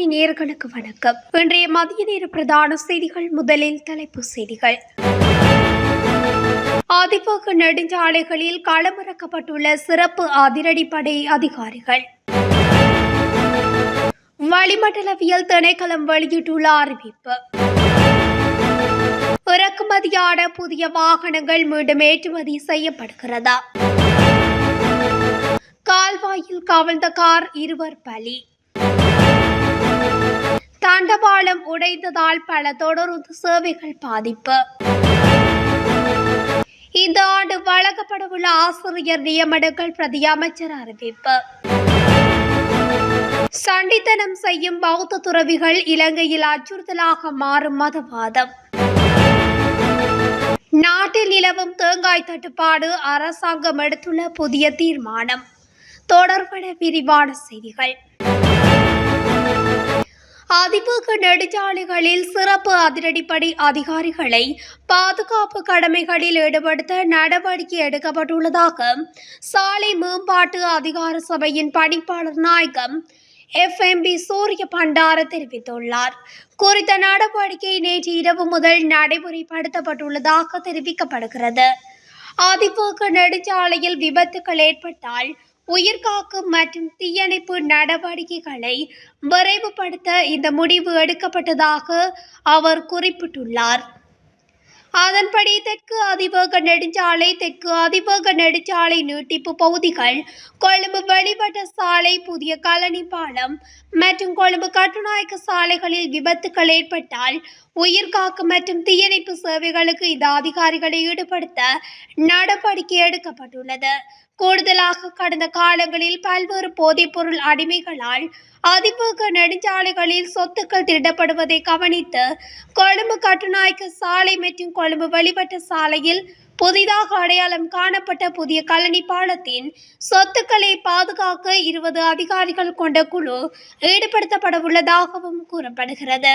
வானொலி நேர்களுக்கு வணக்கம். இன்றைய மதிய நேர பிரதான செய்திகள் முதலில் தலைப்பு செய்திகள். அதிபக நெடுஞ்சாலைகளில் களமிறக்கப்பட்டுள்ள சிறப்பு அதிரடிப்படை அதிகாரிகள். வளிமண்டலவியல் திணைக்களம் வெளியிட்டுள்ள அறிவிப்பு. இறக்குமதியான புதிய வாகனங்கள் மீண்டும் ஏற்றுமதி செய்யப்படுகிறதா? கால்வாயில் கவிழ்ந்த கார் இருவர் பலி. தண்டவாளம் உடைந்ததால் பல தொடருந்து சேவைகள் பாதிப்பு. இந்த ஆண்டு வழங்கப்படவுள்ள ஆசிரியர் நியமனங்கள் பிரதி அமைச்சர் அறிவிப்பு. சண்டித்தனம் செய்யும் பௌத்த துறவிகள் இலங்கையில் அச்சுறுத்தலாக மாறும் மதவாதம். நாட்டில் நிலவும் தேங்காய் தட்டுப்பாடு அரசாங்கம் எடுத்துள்ள புதிய தீர்மானம். தொடர்பட விரிவான செய்திகள். அதிவேக நெடுஞ்சாலைகளில் சிறப்பு அதிரடிப்படை அதிகாரிகளை பாதுகாப்பு கடமைகளில் ஈடுபடுத்த நடவடிக்கை எடுக்கப்பட்டுள்ளதாக சாலை மேம்பாட்டு அதிகார சபையின் பணிப்பாளர் நாயகம் எஃப்எம்பி சூரிய பண்டார தெரிவித்துள்ளார். குறித்த நடவடிக்கை நேற்று இரவு முதல் நடைமுறைப்படுத்தப்பட்டுள்ளதாக தெரிவிக்கப்படுகிறது. அதிவேக நெடுஞ்சாலையில் விபத்துகள் ஏற்பட்டால் உயிர்காக்கும் மற்றும் தீயணைப்பு நடவடிக்கைகளை விரைவுபடுத்த இந்த முடிவு எடுக்கப்பட்டதாக அவர் குறிப்பிட்டுள்ளார். அதன்படி தெற்கு அதிவேக நெடுஞ்சாலை தெற்கு அதிவேக நெடுஞ்சாலை நீட்டிப்பு பகுதிகள் கொழும்பு வெளிவட்ட சாலை புதிய கலனி பாலம் மற்றும் கொழும்பு கட்டுநாயக்க சாலைகளில் விபத்துகள் ஏற்பட்டால் உயிர்காக்கு மற்றும் தீயணைப்பு சேவைகளுக்கு இந்த அதிகாரிகளை ஈடுபடுத்த நடவடிக்கை எடுக்கப்பட்டுள்ளது. கூடுதலாக கடந்த காலங்களில் பல்வேறு போதைப்பொருள் அடிமைகளால் அதிவேக நெடுஞ்சாலைகளில் சொத்துக்கள் திருடப்படுவதை கவனித்து கொழும்பு கட்டுநாய்க்கு சாலை மற்றும் கொழும்பு வெளிவட்ட சாலையில் புதிதாக அடையாளம் காணப்பட்ட புதிய கழனி பாலத்தின் சொத்துக்களை பாதுகாக்க இருபது அதிகாரிகள் கொண்ட குழு ஈடுபடுத்தப்பட உள்ளதாகவும் கூறப்படுகிறது.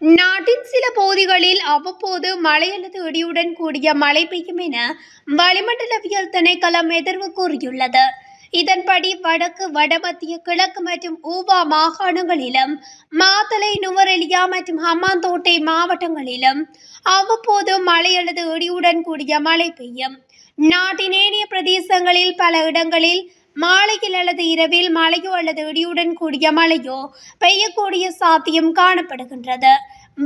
நாட்டின் சில பகுதிகளில் அவ்வப்போது மழை அல்லது இடியுடன் கூடிய மழை பெய்யும் என வளிமண்டலவியல் திணைக்களம் எதிர்வு கூறியுள்ளது. இதன்படி வடக்கு வடமத்திய கிழக்கு மற்றும் ஊவா மாகாணங்களிலும் மாத்தலை நுவரெலியா மற்றும் ஹம்மாந்தோட்டை மாவட்டங்களிலும் அவ்வப்போது மழை அல்லது இடியுடன் கூடிய மழை பெய்யும். நாட்டின் ஏனைய பிரதேசங்களில் பல இடங்களில் மாலையில் அல்லது இரவில் மழையோ அல்லது இடியுடன் கூடிய மழையோ பெய்யக்கூடிய சாத்தியம் காணப்படுகின்றது.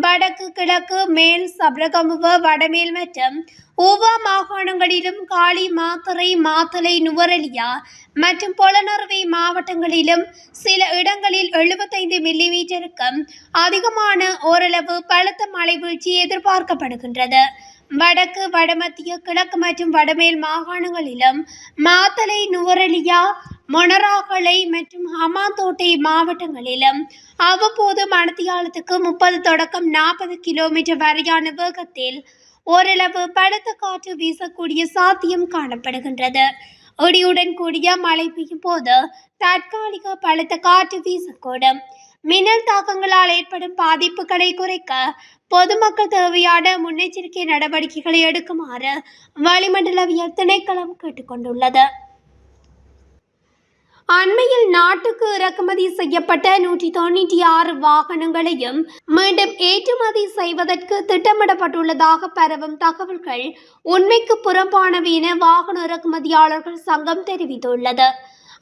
வடக்கு கிழக்கு மேல் சபரகமுவ வடமேல் மற்றும் ஊவா மாகாணங்களிலும் காளி மாத்தறை மாத்தலை நுவரெலியா மற்றும் பொலனறுவை மாவட்டங்களிலும் சில இடங்களில் எழுபத்தைந்து மில்லிமீட்டருக்கும் அதிகமான ஓரளவு பலத்த மழை வீழ்ச்சி எதிர்பார்க்கப்படுகின்றது. வடக்கு வடமத்திய கிழக்கு மற்றும் வடமேல் மாகாணங்களிலும் மாத்தலை நுவரெலியா மொனராகலை மற்றும் ஹமாந்தோட்டை மாவட்டங்களிலும் அவ்வப்போது மணத்தியாலத்துக்கு முப்பது தொடக்கம் நாற்பது கிலோமீட்டர் வரையான வேகத்தில் ஓரளவு பலத்த காற்று வீசக்கூடிய சாத்தியம் காணப்படுகின்றது. இடியுடன் கூடிய மழை பெய்யும் போது தற்காலிக பலத்த காற்று வீசக்கூடும். மின்னல் தாக்கங்களால் ஏற்படும் பாதிப்புகளை குறைக்க பொதுமக்கள் தேவையான முன்னெச்சரிக்கை நடவடிக்கைகளை எடுக்குமாறு வளிமண்டலவியல் திணைக்களம் கேட்டுக்கொண்டுள்ளது. அண்மையில் நாட்டுக்கு இறக்குமதி செய்யப்பட்ட நூற்றி தொண்ணூற்றி ஆறு வாகனங்களையும் மீண்டும் ஏற்றுமதி செய்வதற்கு திட்டமிடப்பட்டுள்ளதாக பரவும் தகவல்கள் உண்மைக்கு புறம்பானவை என வாகன இறக்குமதியாளர்கள் சங்கம் தெரிவித்துள்ளது.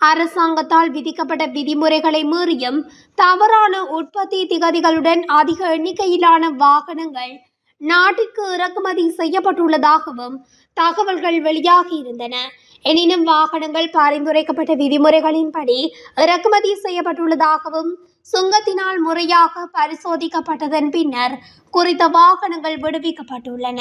அரசாங்கத்தால் விதிக்கப்பட்ட விதிமுறைகளை மீறியும் தவறான உற்பத்தி திகதிகளுடன் அதிக எண்ணிக்கையிலான வாகனங்கள் நாட்டிற்கு இறக்குமதி செய்யப்பட்டுள்ளதாகவும் தகவல்கள் வெளியாகியிருந்தன எனினும் வாகனங்கள் பரிந்துரைக்கப்பட்ட விதிமுறைகளின்படி இறக்குமதி செய்யப்பட்டுள்ளதாகவும் சுங்கத்தினால் முறையாக பரிசோதிக்கப்பட்டதன் பின்னர் குறித்த வாகனங்கள் விடுவிக்கப்பட்டுள்ளன.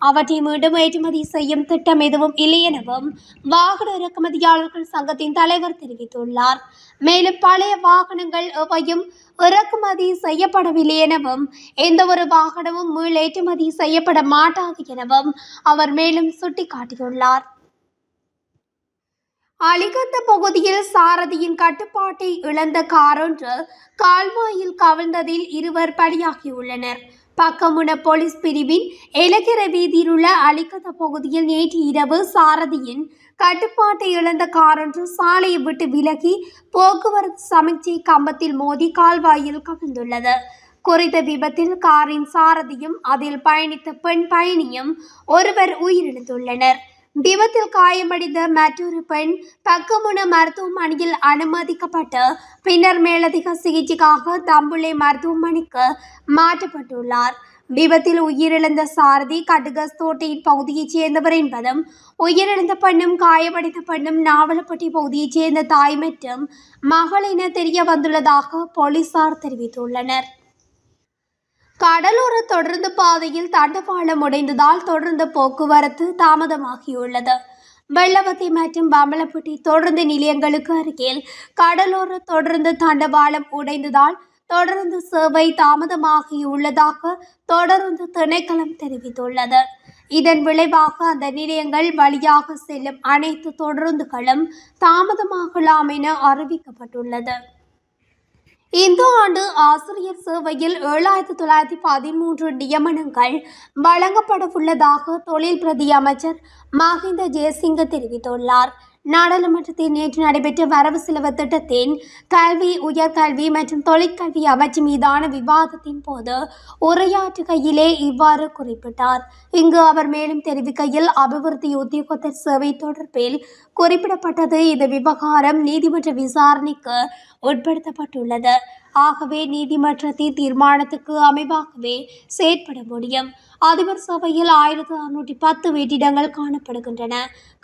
அவற்றை மீண்டும் ஏற்றுமதி செய்யும் திட்டம் எதுவும் இல்லை எனவும் வாகன இறக்குமதியாளர்கள் சங்கத்தின் தலைவர் தெரிவித்துள்ளார். மேலும் பழைய வாகனங்கள் எவையும் இறக்குமதி செய்யப்படவில்லை எனவும் எந்த ஒரு வாகனமும் மீள் ஏற்றுமதி செய்யப்பட மாட்டாது எனவும் அவர் மேலும் சுட்டிக்காட்டியுள்ளார். அலிகந்த பகுதியில் சாரதியின் கட்டுப்பாட்டை இழந்த காரொன்று கால்வாயில் கவிழ்ந்ததில் இருவர் பலியாகியுள்ளனர். பக்கமுன போலீஸ் பிரிவின் எலகிர வீதியில் உள்ள அலிகந்த பகுதியில் நேற்று இரவு சாரதியின் கட்டுப்பாட்டை இழந்த காரொன்று சாலையை விட்டு விலகி போக்குவரத்து சமிக்ஞை கம்பத்தில் மோதி கால்வாயில் கவிழ்ந்துள்ளது. குறித்த விபத்தில் காரின் சாரதியும் அதில் பயணித்த பெண் பயணியும் ஒருவர் உயிரிழந்துள்ளனர். விபத்தில் காயமடைந்த மற்றொரு பெண் பக்கமுன மருத்துவமனையில் அனுமதிக்கப்பட்டு பின்னர் மேலதிக சிகிச்சைக்காக தம்புளை மருத்துவமனைக்கு மாற்றப்பட்டுள்ளார். விபத்தில் உயிரிழந்த சாரதி கடுகஸ்தோட்டையின் பகுதியைச் சேர்ந்தவர் என்பதும் உயிரிழந்த பெண்ணும் காயமடைந்த பெண்ணும் நாவலப்பட்டி பகுதியைச் சேர்ந்த தாய் மற்றும் மகள் என தெரிய வந்துள்ளதாக போலீசார் தெரிவித்துள்ளனர். கடலோர தொடர்ந்து பாதையில் தண்டவாளம் உடைந்ததால் தொடர்ந்து போக்குவரத்து தாமதமாகியுள்ளது. வெள்ளவத்தை மற்றும் பம்பலப்பட்டி தொடர்ந்து நிலையங்களுக்கு அருகில் கடலோர தொடர்ந்து தண்டவாளம் உடைந்ததால் தொடர்ந்து சேவை தாமதமாகியுள்ளதாக தொடர்ந்து திணைக்களம் தெரிவித்துள்ளது. இதன் விளைவாக அந்த நிலையங்கள் வழியாக செல்லும் அனைத்து தொடருந்துகளும் தாமதமாகலாம் என அறிவிக்கப்பட்டுள்ளது. இந்த ஆண்டு ஆசிரியர் சேவையில் ஏழாயிரத்தி தொள்ளாயிரத்தி பதிமூன்று நியமனங்கள் வழங்கப்படவுள்ளதாக தொழில் பிரதி அமைச்சர் மஹிந்த ஜெயசிங்க தெரிவித்துள்ளார். நாடாளுமன்றத்தில் நேற்று நடைபெற்ற வரவு செலவு திட்டத்தின் கல்வி உயர்கல்வி மற்றும் தொழிற்கல்வி அமைச்சு மீதான விவாதத்தின் போது உரையாற்றுகையிலே இவ்வாறு குறிப்பிட்டார். இங்கு அவர் மேலும் தெரிவிக்கையில் அபிவிருத்தி உத்தியோகத்தர் சேவை தொடர்பில் குறிப்பிடப்பட்டது. இந்த விவகாரம் நீதிமன்ற விசாரணைக்கு உட்படுத்தப்பட்டுள்ளது. ஆகவே நீதிமன்றத்தின் தீர்மானத்துக்கு அமைவாகவே செயற்பட முடியும். அதிபர் சபையில் ஆயிரத்தி அறுநூற்றி பத்து வெற்றிடங்கள் காணப்படுகின்றன.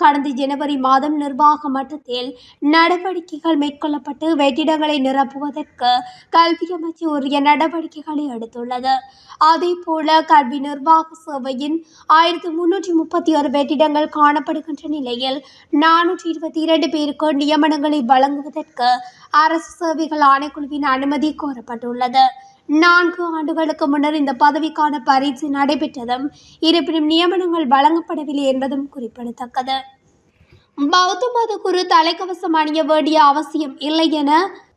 கடந்த ஜனவரி மாதம் நிர்வாக மட்டத்தில் நடவடிக்கைகள் மேற்கொள்ளப்பட்டு வெற்றிடங்களை நிரப்புவதற்கு கல்வி அமைச்சு உரிய நடவடிக்கைகளை எடுத்துள்ளது. அதே போல கல்வி நிர்வாக சேவையின் ஆயிரத்தி முன்னூற்றி முப்பத்தி ஆறு வெற்றிடங்கள் காணப்படுகின்ற நிலையில் நானூற்றி இருபத்தி இரண்டு பேருக்கு நியமனங்களை வழங்குவதற்கு அரசு சேவைகள் ஆணைக்குழுவின் அனுமதி கோரப்பட்டுள்ளது. நான்கு ஆண்டுகளுக்கு முன்னர் இந்த பதவிக்கான பரீட்சை நடைபெற்றதும் இருப்பினும் நியமனங்கள் வழங்கப்படவில்லை என்பதும் குறிப்பிடத்தக்கது. பௌத்த மத குரு தலைக்கவசம் அணிய வேண்டிய அவசியம் இல்லை என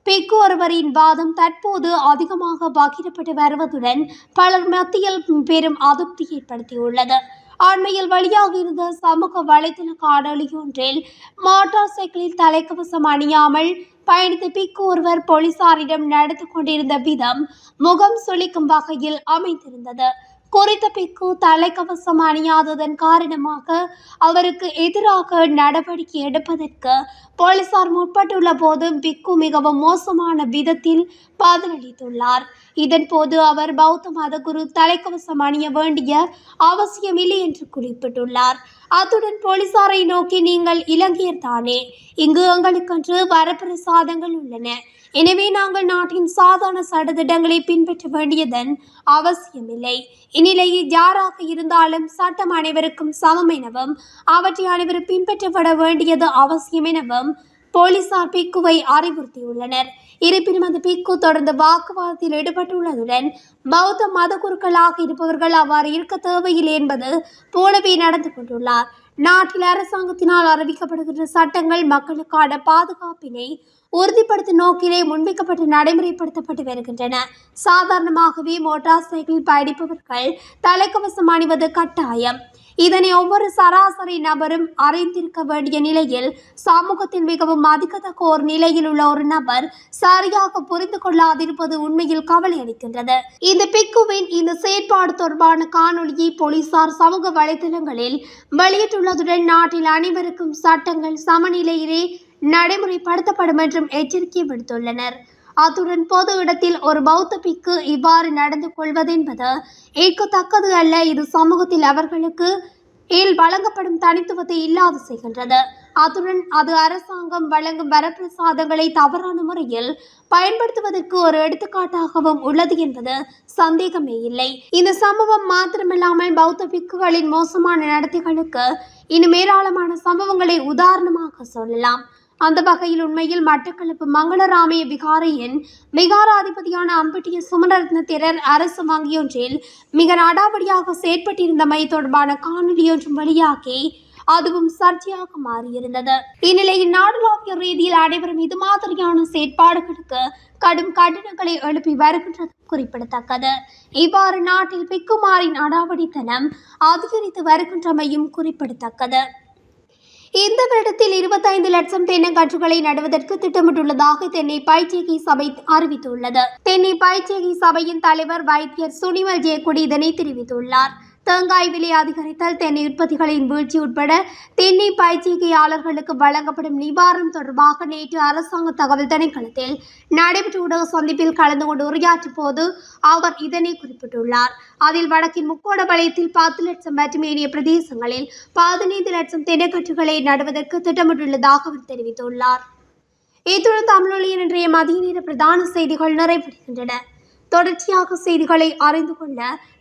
பிக்கு ஒருவரின் வாதம் தற்போது அதிகமாக பகிரப்பட்டு வருவதுடன் பலர் மத்தியில் பெரும் அதிருப்தி ஏற்படுத்தியுள்ளது. அண்மையில் வெளியாக இருந்த சமூக வலைதள காணொளி ஒன்றில் மோட்டார் சைக்கிளில் தலைக்கவசம் அணியாமல் பயணித்த பிக்கு ஒருவர் போலீசாரிடம் நடந்து கொண்டிருந்த விதம் முகம் சுளிக்கும் வகையில் அமைந்திருந்தது. குறித்த பிக்கு தலைக்கவசம் அணியாததன் காரணமாக அவருக்கு எதிராக நடவடிக்கை எடுப்பதற்கு போலீசார் முற்பட்டுள்ள போது பிக்கு மிகவும் மோசமான விதத்தில் பதிலளித்துள்ளார். இதன்போது அவர் பௌத்த மத குரு தலைக்கவசம் அணிய வேண்டிய அவசியமில்லை என்று குறிப்பிட்டுள்ளார். அத்துடன் போலீசாரை நோக்கி நீங்கள் இலங்கையர் தானே? இங்கு எங்களுக்கென்று வரப்பிரசாதங்கள் உள்ளன. எனவே நாங்கள் நாட்டின் சாதாரண சட்டத்திட்டங்களை பின்பற்ற வேண்டியதன் அவசியமில்லை. இந்நிலையில் யாராக இருந்தாலும் சட்டம் அனைவருக்கும் சமம் எனவும் அவற்றை அனைவரும் பின்பற்றப்பட வேண்டியது அவசியம் எனவும் போலீசார் பிக்குவை அறிவுறுத்தியுள்ளனர். இருப்பினும் அந்த பிக்கு தொடர்ந்து வாக்குவாதத்தில் ஈடுபட்டுள்ளதுடன் பௌத்த மத குருக்களாக இருப்பவர்கள் அவ்வாறு இருக்க தேவையில்லை என்பது போலவே நடந்து கொண்டுள்ளார். நாட்டில் அரசாங்கத்தினால் அறிவிக்கப்படுகின்ற சட்டங்கள் மக்களுக்கான பாதுகாப்பினை உறுதிப்படுத்தும் நோக்கிலே முன்வைக்கப்பட்டு நடைமுறைப்படுத்தப்பட்டு வருகின்றன. சாதாரணமாகவே மோட்டார் சைக்கிள் பயணிப்பவர்கள் தலைக்கவசம் அணிவது கட்டாயம். இதனை ஒவ்வொரு சராசரி நபரும் அறிந்திருக்க வேண்டிய நிலையில் சமூகத்தில் மிகவும் மதிக்கத்தக்க ஒரு நிலையில் உள்ள ஒரு நபர் சரியாக புரிந்து கொள்ளாதிருப்பது உண்மையில் கவலை அளிக்கின்றது. இந்த பிக்குவின் இந்த செயற்பாடு தொடர்பான காணொலியை போலீசார் சமூக வலைதளங்களில் வெளியிட்டுள்ளதுடன் நாட்டில் அனைவருக்கும் சட்டங்கள் சமநிலையிலே நடைமுறைப்படுத்தப்படும் என்றும் எச்சரிக்கை விடுத்துள்ளனர். அத்துடன் பொது இடத்தில் ஒரு பௌத்த பிக்கு இவ்வாறு நடந்து கொள்வதென்பது ஏற்கத்தக்கது அல்ல. இது சமூகத்தில் அவர்களுக்கு இல் வழங்கப்படும் தனித்துவத்தை இல்லாது செய்கின்றது. அத்துடன் அது அரசாங்கம் வழங்கும் வரப்பிரசாதங்களை தவறான முறையில் பயன்படுத்துவதற்கு ஒரு எடுத்துக்காட்டாகவும் உள்ளது என்பது சந்தேகமே இல்லை. இந்த சம்பவம் மாத்திரமில்லாமல் பௌத்த பிக்குகளின் மோசமான நடத்தைகளுக்கு இன்னும் ஏராளமான சம்பவங்களை உதாரணமாக சொல்லலாம். அந்த வகையில் உண்மையில் மட்டக்களப்பு மங்களராமய விகாரையின் விகாராதிபதியான அம்பட்டிய சுமரத்ன திரர் அரசு வங்கியொன்றில் மிக நாடாவடியாக செயற்பட்டிருந்தமை தொடர்பான காணொலியொன்றும் வெளியாகி அதுவும் சர்ச்சையாக மாறியிருந்தது. இந்நிலையில் நாடளாவிய ரீதியில் அனைவரும் இது மாதிரியான செயற்பாடுகளுக்கு கடும் கண்டனங்களை எழுப்பி வருகின்றது குறிப்பிடத்தக்கது. இவ்வாறு நாட்டில் பிக்குமாரின் அடாவடித்தனம் அதிகரித்து வருகின்றமையும் குறிப்பிடத்தக்கது. இந்த வருடத்தில் இருபத்தைந்து லட்சம் தென்னங்கன்றுகளை நடுவதற்கு திட்டமிட்டுள்ளதாக தென்னை பைச்சேகி சபை அறிவித்துள்ளது. தென்னை பைச்சேகி சபையின் தலைவர் வைத்தியர் சுனிமல் ஜெயக்குடி இதனை தெரிவித்துள்ளார். தேங்காய் விலை அதிகரித்தால் தென்னை உற்பத்திகளின் வீழ்ச்சி உட்பட தென்னை பயிற்சிகையாளர்களுக்கு வழங்கப்படும் நிவாரணம் தொடர்பாக நேற்று அரசாங்க தகவல் திணைக்களத்தில் நடைபெற்ற ஊடக சந்திப்பில் கலந்து கொண்டு உரையாற்றும் போது அவர் இதனை குறிப்பிட்டுள்ளார். அதில் வடக்கின் முக்கோட வலயத்தில் பத்து லட்சம் மற்றும் ஏனைய பிரதேசங்களில் பதினைந்து லட்சம் தென்னைக்கட்டுகளை நடுவதற்கு திட்டமிட்டுள்ளதாக அவர் தெரிவித்துள்ளார். இத்துடன் தமிழொலியின் இன்றைய மதிய நேர பிரதான செய்திகள் நிறைவடைகின்றன. தொடர்ச்சியாக செய்திகளை அறிந்து கொள்ள